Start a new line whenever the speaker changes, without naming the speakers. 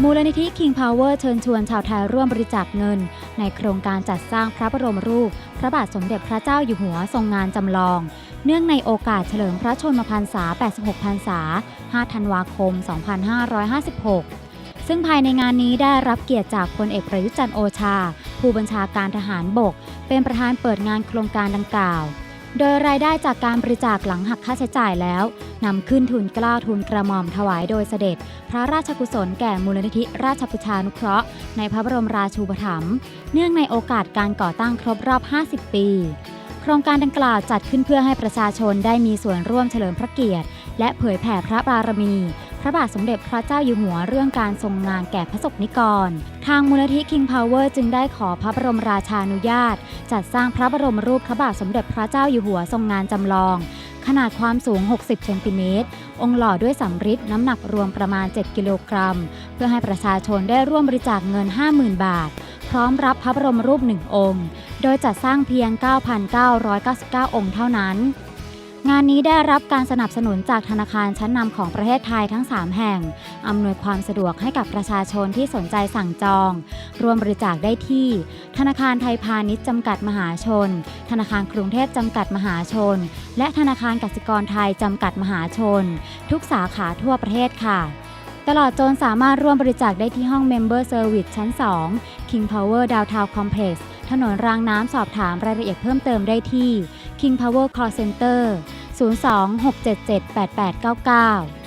มูลนิธิ King Power เชิญชวนชาวไทยร่วมบริจาคเงิน ในโครงการจัดสร้างพระบรมรูป พระบาทสมเด็จพระเจ้าอยู่หัวทรงงานจำลอง เนื่องในโอกาสเฉลิมพระชนมพรรษา 86 พรรษา 5 ธันวาคม 2556 ซึ่งภายในงานนี้ได้รับเกียรติจากพลเอกประยุจันโอชา ผู้บัญชาการทหารบก เป็นประธานเปิดงานโครงการดังกล่าว โดยรายได้จากการบริจาคหลังหักค่าใช้จ่ายแล้ว นำขึ้นทุนกล้าทุนกระหม่อมถวายโดยเสด็จ พระราชกุศลแก่มูลนิธิราชพุชานุเคราะห์ ในพระบรมราชูปถัมภ์เนื่องในโอกาสการก่อตั้งครบรอบ 50 ปี โครงการดังกล่าวจัดขึ้นเพื่อให้ประชาชนได้มีส่วนร่วมเฉลิมพระเกียรติ และเผยแผ่พระบารมีพระบาทสมเด็จพระเจ้าอยู่หัวเรื่องการทรงงานแก่พระสงฆ์นิกร ทางมูลนิธิ King Power จึงได้ขอพระบรมราชานุญาต จัดสร้างพระบรมรูปพระบาทสมเด็จพระเจ้าอยู่หัวทรงงานจำลอง ขนาดความสูง 60 เซนติเมตร องค์หล่อด้วยสำริดน้ำหนักรวมประมาณ 7 กิโลกรัม เพื่อให้ประชาชนได้ร่วมบริจาคเงิน 50,000 บาท พร้อมรับพระบรมรูปหนึ่งองค์ โดยจัดสร้างเพียง 9,999 องค์เท่านั้น งานนี้ได้รับการสนับสนุนจากธนาคารชั้นนำของประเทศไทยทั้ง 3 แห่ง อำนวยความสะดวกให้กับประชาชนที่สนใจสั่งจอง ร่วมบริจาคได้ที่ ธนาคารไทยพาณิชย์จำกัดมหาชน ธนาคารกรุงเทพจำกัดมหาชน และธนาคารกสิกรไทยจำกัดมหาชน ทุกสาขาทั่วประเทศค่ะตลอดจนสามารถร่วมบริจาคได้ที่ห้อง Member Service ชั้น 2 King Power Downtown Complex ถนนรางน้ำสอบถามรายละเอียดเพิ่มเติมได้ที่ King Power Call Center 02 677 8899